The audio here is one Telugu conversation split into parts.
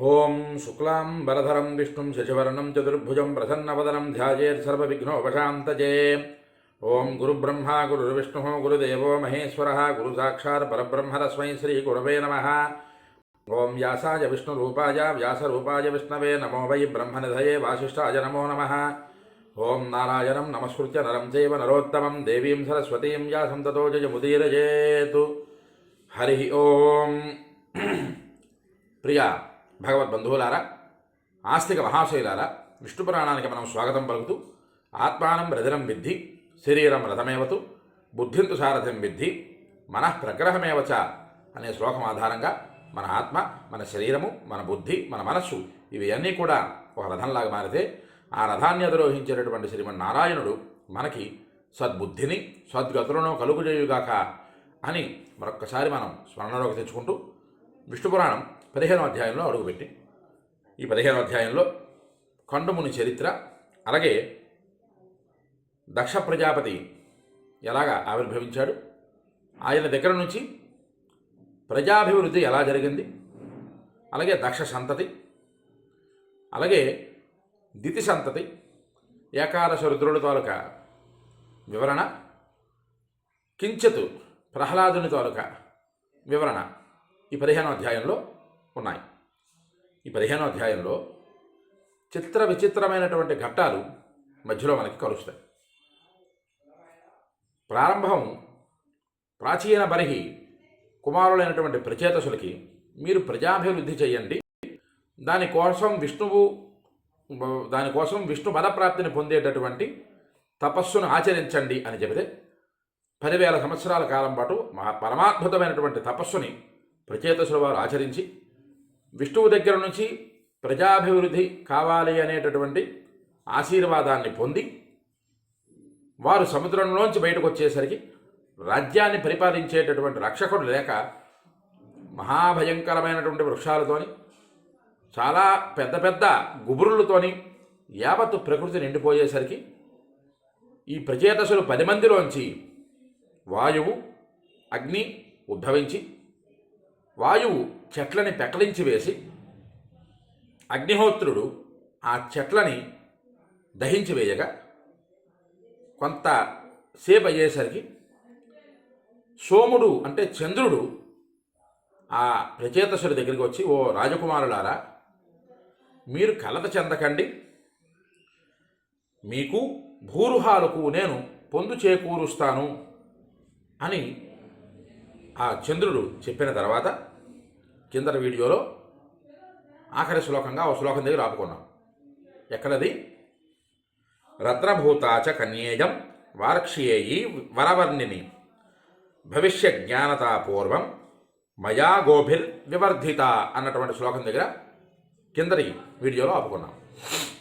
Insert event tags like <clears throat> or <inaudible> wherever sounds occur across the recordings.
ॐ शुक्लां वरधरं विष्णुं शशिवर्णं चतुर्भुजं प्रसन्नवदनं ध्यायेत्सर्वविघ्नोपशान्तजे ओं गुरुब्रह्मा, गुरुर्विष्णुः, गुरुदेवो महेश्वरः, गुरुसाक्षात् परब्रह्म तस्मै श्रीगुरवे नमः। ॐ व्यासाय विष्णुरूपाय, व्यासरूपाय विष्णवे नमो वै ब्रह्मनिधये वासिष्ठाय नमो नमः। ॐ नारायणं नमस्कृत्य नरं चैव नरोत्तमं देवीं सरस्वतीं व्यासं ततो जयमुदीरजेतु हरिः ॐ <clears throat> प्रिया భగవద్బంధువులారా ఆస్తిక మహాశైలారా విష్ణు పురాణానికి మనం స్వాగతం పలుకుతూ ఆత్మానం రథనం విద్ధి శరీరం రథమేవతు బుద్ధింతు సారథ్యం విద్ధి మనః ప్రగ్రహమేవచ అనే శ్లోకం ఆధారంగా మన ఆత్మ మన శరీరము మన బుద్ధి మన మనస్సు ఇవి అన్నీ కూడా ఒక రథంలాగా మారితే ఆ రథాన్ని అధిరోహించేటటువంటి శ్రీమన్నారాయణుడు మనకి సద్బుద్ధిని సద్గతులను కలుగుజేయుగాక అని మరొక్కసారి మనం స్మరణలోకి తెచ్చుకుంటూ విష్ణు పురాణం పదిహేనో అధ్యాయంలో అడుగుపెట్టి. ఈ పదిహేనో అధ్యాయంలో కొండముని చరిత్ర అలాగే దక్ష ప్రజాపతి ఎలాగా ఆవిర్భవించాడు ఆయన దగ్గర నుంచి ప్రజాభివృద్ధి ఎలా జరిగింది అలాగే దక్ష సంతతి అలాగే దితి సంతతి ఏకాదశ రుద్రుల తాలూక వివరణ కించిత్ ప్రహ్లాదుని తాలూక వివరణ ఈ పదిహేనో అధ్యాయంలో ఉన్నాయి. ఈ పదిహేనో అధ్యాయంలో చిత్ర విచిత్రమైనటువంటి ఘట్టాలు మధ్యలో మనకి కలుస్తాయి. ప్రారంభం ప్రాచీన బరిహి కుమారులైనటువంటి ప్రచేతసులకి మీరు ప్రజాభివృద్ధి చేయండి. దానికోసం విష్ణువు దానికోసం విష్ణు పదప్రాప్తిని పొందేటటువంటి తపస్సును ఆచరించండి అని చెబితే పదివేల సంవత్సరాల కాలం పాటు మహా పరమాద్భుతమైనటువంటి తపస్సుని ప్రచేతసుల వారు ఆచరించి విష్ణువు దగ్గర నుంచి ప్రజాభివృద్ధి కావాలి అనేటటువంటి ఆశీర్వాదాన్ని పొంది వారు సముద్రంలోంచి బయటకు వచ్చేసరికి రాజ్యాన్ని పరిపాలించేటటువంటి రక్షకుడు లేక మహాభయంకరమైనటువంటి వృక్షాలతోని చాలా పెద్ద పెద్ద గుబురులతోని యావత్తు ప్రకృతి నిండిపోయేసరికి ఈ ప్రచేతసులు పది మందిలోంచి వాయువు అగ్ని ఉద్భవించి వాయువు చెట్లని పెకలించి వేసి అగ్నిహోత్రుడు ఆ చెట్లని దహించి వేయగా కొంత సేపు అయ్యేసరికి సోముడు అంటే చంద్రుడు ఆ ప్రచేతసుడి దగ్గరికి వచ్చి ఓ రాజకుమారులారా మీరు కలత చెందకండి. మీకు భూరుహాలకు నేను పొందు చేకూరుస్తాను అని ఆ చంద్రుడు చెప్పిన తర్వాత కిందన వీడియోలో ఆఖరి శ్లోకంగా ఓ శ్లోకం దగ్గర ఆపుకున్నాం. ఎక్కడది? రత్నభూతాచ కన్యేయం వార్క్ష్యేయి వరవర్ణిని భవిష్య జ్ఞానతా పూర్వం మయా గోభిర్ వివర్ధిత అన్నటువంటి శ్లోకం దగ్గర కిందటి వీడియోలో ఆపుకున్నాం.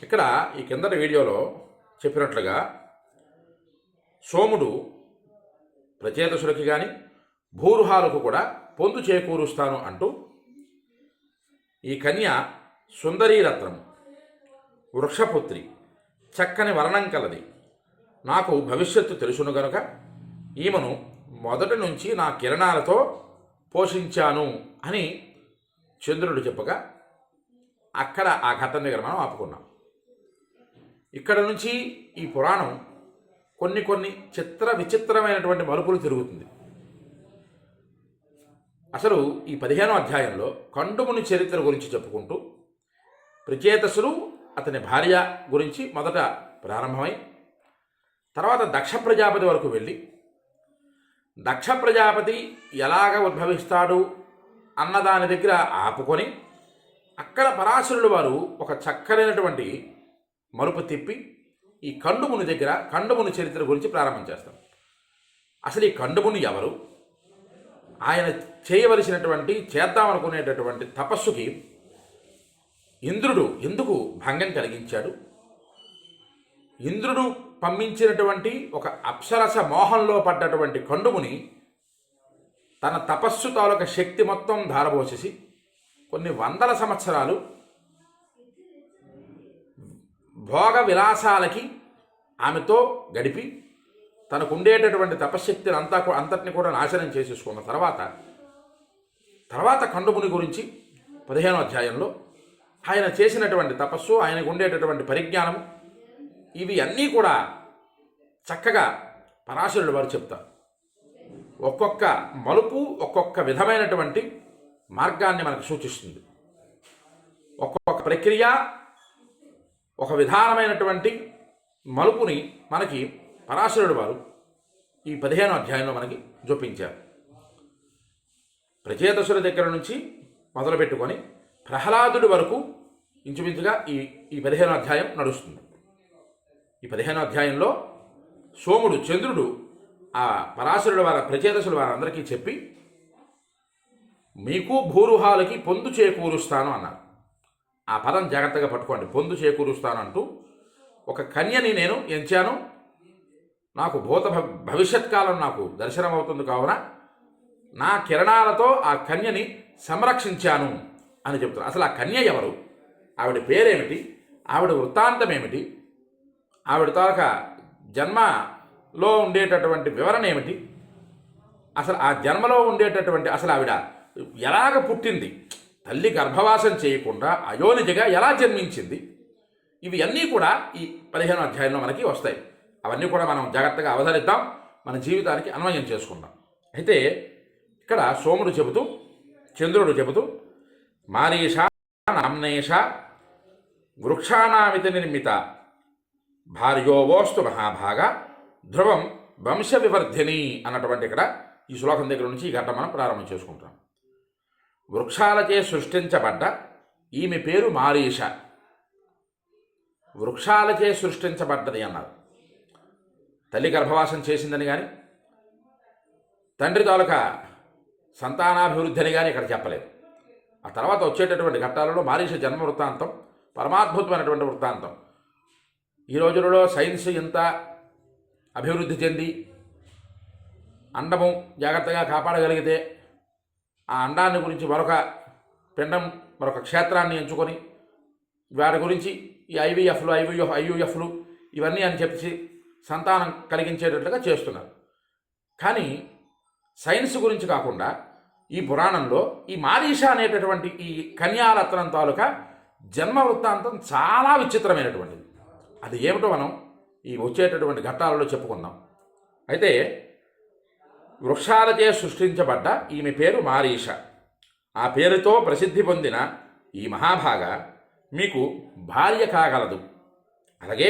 ఇక్కడ ఈ కిందటి వీడియోలో చెప్పినట్లుగా సోముడు ప్రచేతసులకి కానీ భూరుహాలకు కూడా పొందు చేకూరుస్తాను అంటూ ఈ కన్య సుందరీరత్నం వృక్షపుత్రి చక్కని వర్ణం కలది. నాకు భవిష్యత్తు తెలుసును గనుక ఈమెను మొదటి నుంచి నా కిరణాలతో పోషించాను అని చంద్రుడు చెప్పగా అక్కడ ఆ కథ దగ్గర మనం ఆపుకున్నాం. ఇక్కడ నుంచి ఈ పురాణం కొన్ని కొన్ని చిత్ర విచిత్రమైనటువంటి మలుపులు తిరుగుతుంది. అసలు ఈ పదిహేనో అధ్యాయంలో కండుముని చరిత్ర గురించి చెప్పుకుంటూ ప్రచేతసులు అతని భార్య గురించి మొదట ప్రారంభమై తర్వాత దక్ష ప్రజాపతి వరకు వెళ్ళి దక్ష ప్రజాపతి ఎలాగ ఉద్భవిస్తాడు అన్నదాని దగ్గర ఆపుకొని అక్కడ పరాశరుడు వారు ఒక చక్కనైనటువంటి మరుపు తిప్పి ఈ కండుముని దగ్గర కండుముని చరిత్ర గురించి ప్రారంభం చేస్తాం అసలు ఈ కండుముని ఎవరు? ఆయన చేయవలసినటువంటి చేద్దామనుకునేటటువంటి తపస్సుకి ఇంద్రుడు ఎందుకు భంగం కలిగించాడు? ఇంద్రుడు పంపించినటువంటి ఒక అప్సరస మోహంలో పడ్డటువంటి కండుముని తన తపస్సు తాలూక శక్తి మొత్తం ధారబోసేసి కొన్ని వందల సంవత్సరాలు భోగ విలాసాలకి ఆమెతో గడిపి తనకు ఉండేటటువంటి తపశ్శక్తిని అంతా అంతటిని కూడా నాశనం చేసేసుకున్న తర్వాత తర్వాత కండుముని గురించి పదిహేనో అధ్యాయంలో ఆయన చేసినటువంటి తపస్సు ఆయనకు ఉండేటటువంటి పరిజ్ఞానము ఇవి అన్నీ కూడా చక్కగా పరాశరుడు వారు చెప్తారు. ఒక్కొక్క మలుపు ఒక్కొక్క విధమైనటువంటి మార్గాన్ని మనకు సూచిస్తుంది. ఒక్కొక్క ప్రక్రియ ఒక విధానమైనటువంటి మలుపుని మనకి పరాశరుడు వారు ఈ పదిహేను అధ్యాయంలో మనకి చూపించారు. ప్రచేతసుల దగ్గర నుంచి మొదలుపెట్టుకొని ప్రహ్లాదుడి వరకు ఇంచుమించుగా ఈ ఈ పదిహేను అధ్యాయం నడుస్తుంది. ఈ పదిహేను అధ్యాయంలో సోముడు చంద్రుడు ఆ పరాశరుడు వారి ప్రచేతసుల వారందరికీ చెప్పి మీకు భూరుహాలకి పొందు చేకూరుస్తాను అన్నారు. ఆ పదం జాగ్రత్తగా పట్టుకోండి. పొందు చేకూరుస్తాను అంటూ ఒక కన్యని నేను ఎంచాను నాకు భూత భవిష్యత్ కాలం నాకు దర్శనం అవుతుంది కావున నా కిరణాలతో ఆ కన్యని సంరక్షించాను అని చెప్తున్నారు అసలు ఆ కన్య ఎవరు? ఆవిడ పేరేమిటి? ఆవిడ వృత్తాంతం ఏమిటి ఆవిడ తాలూక జన్మలో ఉండేటటువంటి వివరణ ఏమిటి అసలు ఆ జన్మలో ఉండేటటువంటి అసలు ఆవిడ ఎలాగ పుట్టింది? తల్లి గర్భవాసం చేయకుండా అయోనిజగా ఎలా జన్మించింది? ఇవి అన్నీ కూడా ఈ పదిహేను అధ్యాయంలో మనకి వస్తాయి. అవన్నీ కూడా మనం జాగ్రత్తగా అవధరిద్దాం. మన జీవితానికి అన్వయం చేసుకుందాం. అయితే ఇక్కడ సోముడు చెబుతూ చంద్రుడు చెబుతూ మారీష నామ్నేష వృక్షాణామితి నిర్మిత భార్యోవోస్తు మహాభాగ ధ్రువం వంశ వివర్ధిని అన్నటువంటి ఇక్కడ ఈ శ్లోకం దగ్గర నుంచి ఈ ఘట్టం మనం ప్రారంభం చేసుకుంటాం వృక్షాలచే సృష్టించబడ్డ ఈమె పేరు మారీష. వృక్షాలచే సృష్టించబడ్డది అన్నారు. తల్లి గర్భవాసం చేసిందని కానీ తండ్రి తాలూకా సంతానాభివృద్ధి అని కానీ ఇక్కడ చెప్పలేదు. ఆ తర్వాత వచ్చేటటువంటి ఘట్టాలలో మారీష జన్మ వృత్తాంతం పరమాద్భుతమైనటువంటి వృత్తాంతం. ఈ రోజులలో సైన్స్ ఎంత అభివృద్ధి చెంది అండము జాగ్రత్తగా కాపాడగలిగితే ఆ అండాన్ని గురించి మరొక పిండం మరొక క్షేత్రాన్ని ఎంచుకొని వాటి గురించి ఈ ఐవీఎఫ్లు ఐవీఎఫ్ ఐయుఎఫ్లు ఇవన్నీ అని చెప్పి సంతానం కలిగించేటట్లుగా చేస్తున్నారు. కానీ సైన్స్ గురించి కాకుండా ఈ పురాణంలో ఈ మారీష అనేటటువంటి ఈ కన్యారత్నం తాలూకా జన్మ వృత్తాంతం చాలా విచిత్రమైనటువంటిది. అది ఏమిటో మనం ఈ వచ్చేటటువంటి ఘట్టాలలో చెప్పుకుందాం. అయితే వృక్షాలచే సృష్టించబడ్డ ఈమె పేరు మారీష ఆ పేరుతో ప్రసిద్ధి పొందిన ఈ మహాభాగ మీకు భార్య కాగలదు. అలాగే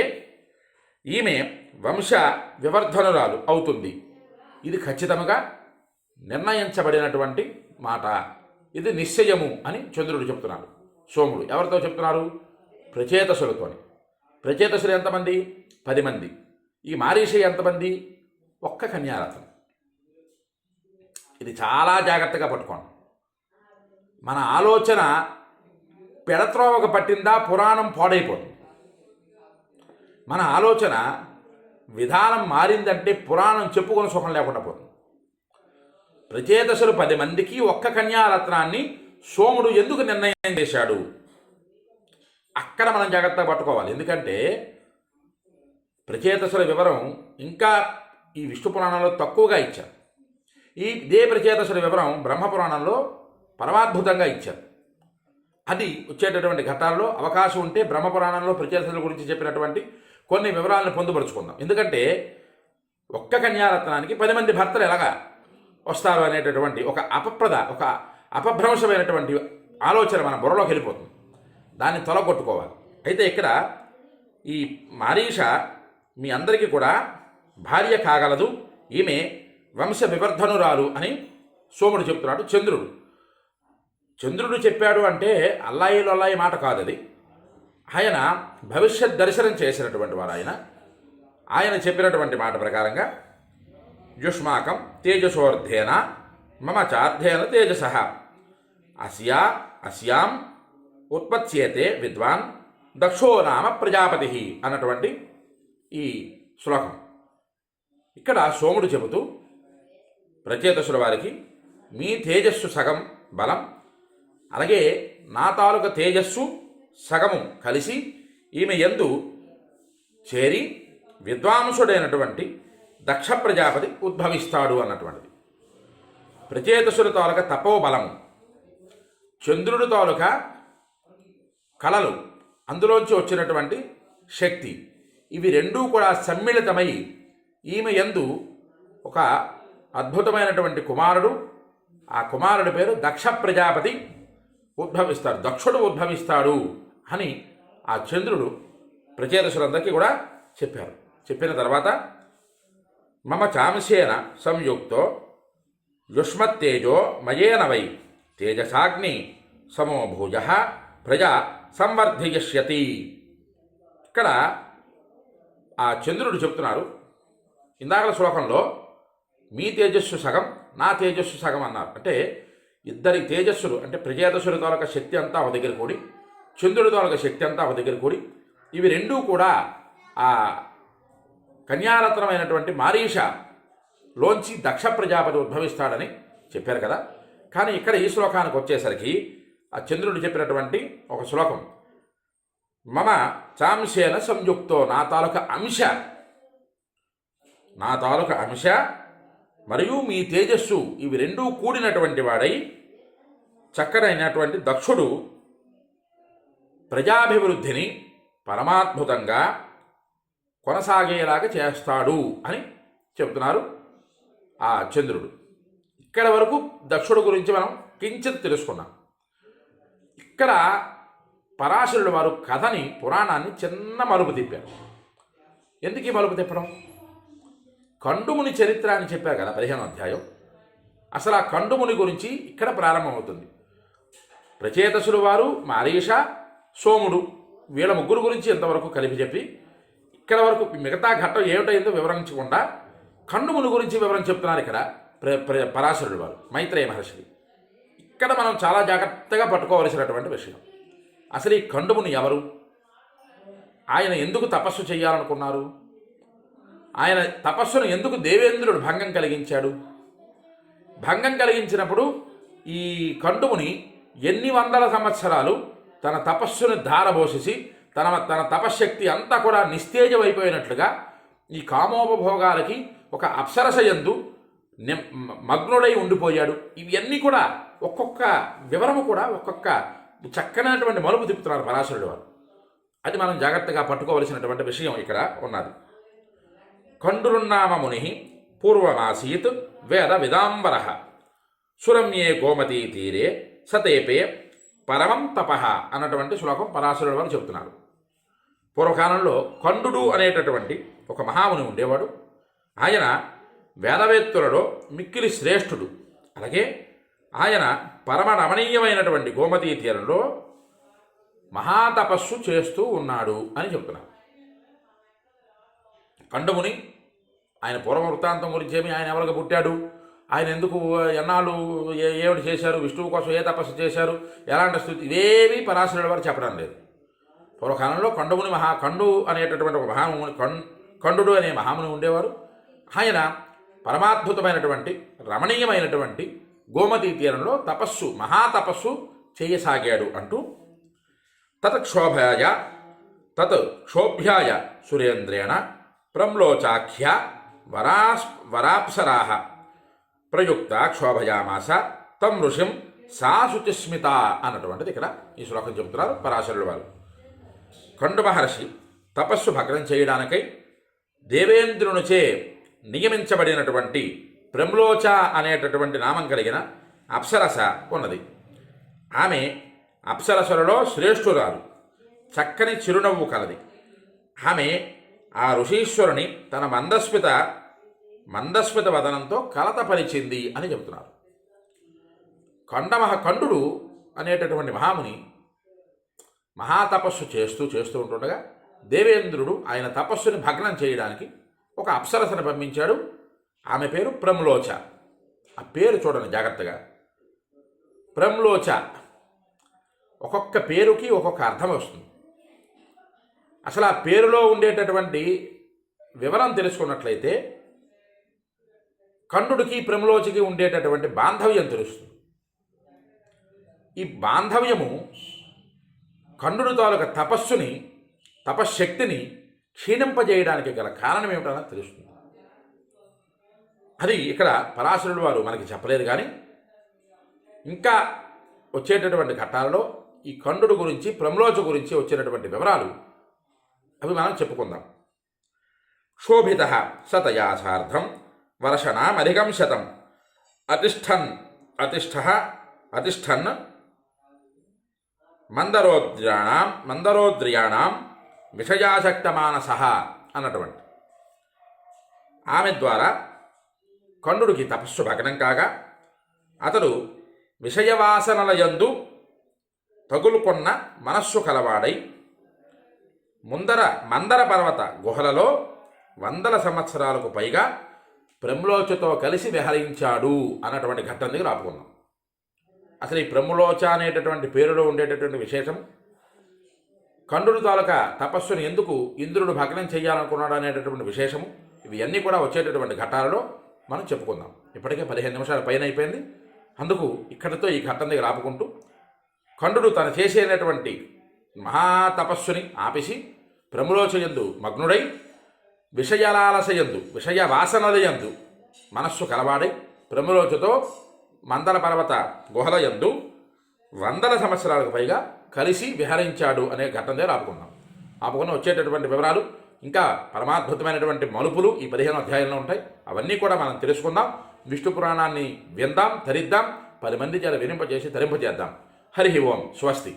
ఈమె వంశ వివర్ధనురాలు అవుతుంది. ఇది ఖచ్చితంగా నిర్ణయించబడినటువంటి మాట. ఇది నిశ్చయము అని చంద్రుడు చెప్తున్నాడు. సోముడు ఎవరితో చెప్తున్నారు? ప్రచేతసులతోని. ప్రచేతసులు ఎంతమంది? పది మంది. ఈ మారీష ఎంతమంది? ఒక్క కన్యారథం. ఇది చాలా జాగ్రత్తగా పట్టుకోండి. మన ఆలోచన పెడత్రోవకు పట్టిందా? పురాణం పాడైపోతుంది. మన ఆలోచన విధానం మారిందంటే పురాణం చెప్పుకొని సుఖం లేకుండా పోతుంది. ప్రచేదశలు పది మందికి ఒక్క కన్యారత్నాన్ని సోముడు ఎందుకు నిర్ణయం చేశాడు? అక్కడ మనం జాగ్రత్తగా పట్టుకోవాలి. ఎందుకంటే ప్రచేతసుల వివరం ఇంకా ఈ విష్ణు పురాణంలో తక్కువగా ఇచ్చారు. ఈ ఇదే ప్రచేతసుల వివరం బ్రహ్మపురాణంలో పరమాద్భుతంగా ఇచ్చారు. అది వచ్చేటటువంటి ఘట్టాల్లో అవకాశం ఉంటే బ్రహ్మపురాణంలో ప్రచేతసుల గురించి చెప్పినటువంటి కొన్ని వివరాలను పొందుపరుచుకుందాం. ఎందుకంటే ఒక్క కన్యారత్నానికి పది మంది భర్తలు ఎలాగా వస్తారు అనేటటువంటి ఒక అపప్రద ఒక అపభ్రంశమైనటువంటి ఆలోచన మన బుర్రలోకి వెళ్ళిపోతుంది. దాన్ని తొలగొట్టుకోవాలి. అయితే ఇక్కడ ఈ మారీష మీ అందరికీ కూడా భార్య కాగలదు. ఈమె వంశ వివర్ధనురాలు అని సోముడు చెప్తున్నాడు చంద్రుడు. చంద్రుడు చెప్పాడు అంటే అల్లాయి మాట కాదు అది ఆయన భవిష్యత్ దర్శనం చేసినటువంటి వారు ఆయన. ఆయన చెప్పినటువంటి మాట ప్రకారంగా యుష్మాకం తేజసోర్ధేన మమ చార్ధేన తేజస. అస్యా అస్యాం ఉత్పత్స్యేతే విద్వాన్ దక్షో నామ ప్రజాపతి అన్నటువంటి ఈ శ్లోకం. ఇక్కడ సోముడు చెబుతూ ప్రచేతసుల వారికి మీ తేజస్సు సగం బలం అలాగే నా తాలూక తేజస్సు సగము కలిసి ఈమె ఎందు చేరి విద్వాంసుడైనటువంటి దక్ష ప్రజాపతి ఉద్భవిస్తాడు అన్నటువంటిది. ప్రచేతసుల తాలూక తపోబలము చంద్రుడు తాలూక కళలు అందులోంచి వచ్చినటువంటి శక్తి ఇవి రెండూ కూడా సమ్మిళితమై ఈమె యందు ఒక అద్భుతమైనటువంటి కుమారుడు ఆ కుమారుడి పేరు దక్ష ప్రజాపతి ఉద్భవిస్తాడు దక్షుడు ఉద్భవిస్తాడు. అని ఆ చంద్రుడు ప్రచేతసులందరికీ కూడా చెప్పారు. చెప్పిన తర్వాత మమ చామసేన సంయుక్తో యుష్మత్తేజో మయేన వై తేజసాగ్ని సమోభూజ ప్రజ సంవర్ధయిష్యతి ఇక్కడ ఆ చంద్రుడు చెప్తున్నారు ఇందాకల శ్లోకంలో మీ తేజస్సు సగం నా తేజస్సు సగం అన్నారు. అంటే ఇద్దరి తేజస్సులు అంటే ప్రజేదశుల తోలక శక్తి అంతా ఒక దగ్గర కూడి చంద్రుడి తోలక శక్తి అంతా ఒక దగ్గర కూడి ఇవి రెండూ కూడా ఆ కన్యారత్నమైనటువంటి మారీష లోంచి దక్ష ప్రజాపతి ఉద్భవిస్తాడని చెప్పారు కదా. కానీ ఇక్కడ ఈ శ్లోకానికి వచ్చేసరికి ఆ చంద్రుడు చెప్పినటువంటి ఒక శ్లోకం. మమ చాంశేన సంయుక్తో నా తాలూక అంశ. నా తాలూక అంశ మరియు మీ తేజస్సు ఇవి రెండూ కూడినటువంటి వాడై చక్కనైనటువంటి దక్షుడు ప్రజాభివృద్ధిని పరమాద్భుతంగా కొనసాగేలాగా చేస్తాడు అని చెబుతున్నారు ఆ చంద్రుడు. ఇక్కడ వరకు దక్షుడు గురించి మనం కించిత్ తెలుసుకున్నాం. ఇక్కడ పరాశరుడు వారు కథని పురాణాన్ని చిన్న మలుపు తిప్పారు. ఎందుకు ఈ మలుపు తిప్పడం? కండుముని చరిత్ర అని చెప్పారు కదా పదిహేను అధ్యాయం. అసలు ఆ కండుముని గురించి ఇక్కడ ప్రారంభమవుతుంది. ప్రచేతసులు వారు మారీష సోముడు వీళ్ళ ముగ్గురు గురించి ఇంతవరకు కలిపి చెప్పి ఇక్కడ వరకు మిగతా ఘట్టం ఏమిటైందో వివరించకుండా కండుముని గురించి వివరం చెప్తున్నారు ఇక్కడ ప్ర పరాశరుడు వారు మైత్రేయ మహర్షి ఇక్కడ మనం చాలా జాగ్రత్తగా పట్టుకోవలసినటువంటి విషయం. అసలు ఈ కండుముని ఎవరు? ఆయన ఎందుకు తపస్సు చేయాలనుకున్నారు? ఆయన తపస్సును ఎందుకు దేవేంద్రుడు భంగం కలిగించాడు? భంగం కలిగించినప్పుడు ఈ కండుముని ఎన్ని వందల సంవత్సరాలు తన తపస్సును ధారబోసేసి తన తన తపశ్శక్తి అంతా కూడా నిస్తేజమైపోయినట్లుగా ఈ కామోపభోగాలకి ఒక అప్సరసయందు మగ్నుడై ఉండిపోయాడు. ఇవన్నీ కూడా ఒక్కొక్క వివరము కూడా ఒక్కొక్క చక్కనటువంటి మలుపు తిప్పుతున్నారు పరాశరుడు వారు. అది మనం జాగ్రత్తగా పట్టుకోవలసినటువంటి విషయం ఇక్కడ ఉన్నది. కండురున్నామ ముని పూర్వమాసీత్ వేద విదాంబర. సురమ్యే గోమతీ తీరే సతేపే పరమం తపః అన్నటువంటి శ్లోకం పరాశరుడు వారు చెబుతున్నారు. పూర్వకాలంలో కండుడు అనేటటువంటి ఒక మహాముని ఉండేవాడు. ఆయన వేదవేత్తులలో మిక్కిలి శ్రేష్ఠుడు. అలాగే ఆయన పరమ రమణీయమైనటువంటి గోమతీ తీరంలో మహాతపస్సు చేస్తూ ఉన్నాడు అని చెబుతున్నారు. కండముని ఆయన పూర్వ వృత్తాంతం గురించి ఏమి ఆయన ఎవరికి పుట్టాడు? ఆయన ఎందుకు ఎన్నాళ్ళు ఏ ఏమిటి చేశారు? విష్ణువు కోసం ఏ తపస్సు చేశారు? ఎలాంటి స్థితి? ఇవేవి పరాశరుడు వారు చెప్పడం లేదు. పూర్వకాలంలో కండముని మహా కండు అనేటటువంటి ఒక మహాముని కం కండుడు అనే మహాముని ఉండేవారు. ఆయన పరమాద్భుతమైనటువంటి రమణీయమైనటువంటి గోమతీ తీరంలో తపస్సు మహాతపస్సు చేయసాగాడు అంటూ తత్క్షోభాయ తత్ క్షోభ్యాయ సురేంద్రేణ ప్రమ్లోచాఖ్య వరాస్ వరాప్సరాహ ప్రయుక్త క్షోభయామాస తం ఋషిం సాశుచిస్మిత అన్నటువంటిది ఇక్కడ ఈ శ్లోకం చెబుతున్నారు పరాశరుడు వారు కండు మహర్షి తపస్సు భగ్నం చేయడానికై దేవేంద్రునిచే నియమించబడినటువంటి ప్రమ్లోచ అనేటటువంటి నామం కలిగిన అప్సరస ఉన్నది. ఆమె అప్సరసలలో శ్రేష్ఠురాలు చక్కని చిరునవ్వు కలది. ఆమె ఆ ఋషీశ్వరుని తన మందస్మిత మందస్మిత వదనంతో కలత పరిచింది అని చెబుతున్నారు. కండమహ కండుడు అనేటటువంటి మహాముని మహాతపస్సు చేస్తూ చేస్తూ ఉంటుండగా దేవేంద్రుడు ఆయన తపస్సుని భగ్నం చేయడానికి ఒక అప్సరసను పంపించాడు. ఆమె పేరు ప్రమ్లోచ. ఆ పేరు చూడండి జాగ్రత్తగా. ప్రమ్లోచ. ఒక్కొక్క పేరుకి ఒక్కొక్క అర్థం వస్తుంది. అసలు ఆ పేరులో ఉండేటటువంటి వివరం తెలుసుకున్నట్లయితే కర్ణుడికి ప్రమలోచికి ఉండేటటువంటి బాంధవ్యం తెలుస్తుంది. ఈ బాంధవ్యము కర్ణుడు తాలూక తపస్సుని తపశ్శక్తిని క్షీణింపజేయడానికి గల కారణం ఏమిటన్నది తెలుస్తుంది. అది ఇక్కడ పరాశరుడు వారు మనకి చెప్పలేదు కానీ ఇంకా వచ్చేటటువంటి ఘట్టాలలో ఈ కండుడు గురించి ప్రమలోచ గురించి వచ్చినటువంటి వివరాలు అవి మనం చెప్పుకుందాం. శోభిత సతయాసార్థం వర్షణామధికం శతం. అతిష్టన్ అతిష్ట అతిష్టన్ మందరోద్ర్యాణం మందరోద్రియాణం విషయాసక్తమానస అన్నటువంటి. ఆమె ద్వారా కండుడికి తపస్సు భగ్నం కాగా అతడు విషయవాసనలయందు తగులుకున్న మనస్సు కలవాడై ముందర మందర పర్వత గుహలలో వందల సంవత్సరాలకు పైగా ప్రమ్లోచతో కలిసి విహరించాడు అన్నటువంటి ఘట్టం దగ్గర ఆపుకున్నాం. అసలు ఈ ప్రమ్లోచ అనేటటువంటి పేరులో ఉండేటటువంటి విశేషం? కండుడు తాలూకా తపస్సును ఎందుకు ఇంద్రుడు భగ్నం చేయాలనుకున్నాడు అనేటటువంటి విశేషము ఇవన్నీ కూడా వచ్చేటటువంటి ఘట్టాలలో మనం చెప్పుకుందాం. ఇప్పటికే పదిహేను నిమిషాల పైన అయిపోయింది. అందుకు ఇక్కడితో ఈ ఘట్టం దగ్గర ఆపుకుంటూ కండుడు తను చేసేటటువంటి మహాతపస్సుని ఆపేసి ప్రములోచయందు మగ్నుడై విషయలాలసయందు విషయ వాసనలయందు మనస్సు కలవాడై ప్రములోచతో మందల పర్వత గుహలయందు వందల సంవత్సరాలకు పైగా కలిసి విహరించాడు అనే ఘటన దగ్గర ఆపుకున్నాం ఆపుకున్న వచ్చేటటువంటి వివరాలు ఇంకా పరమాద్భుతమైనటువంటి మలుపులు ఈ పదిహేను అధ్యాయంలో ఉంటాయి. అవన్నీ కూడా మనం తెలుసుకుందాం విష్ణు పురాణాన్ని విందాం ధరిద్దాం పది మంది చేత వినింపజేసి ధరింపజేద్దాం హరి ఓం స్వస్తి.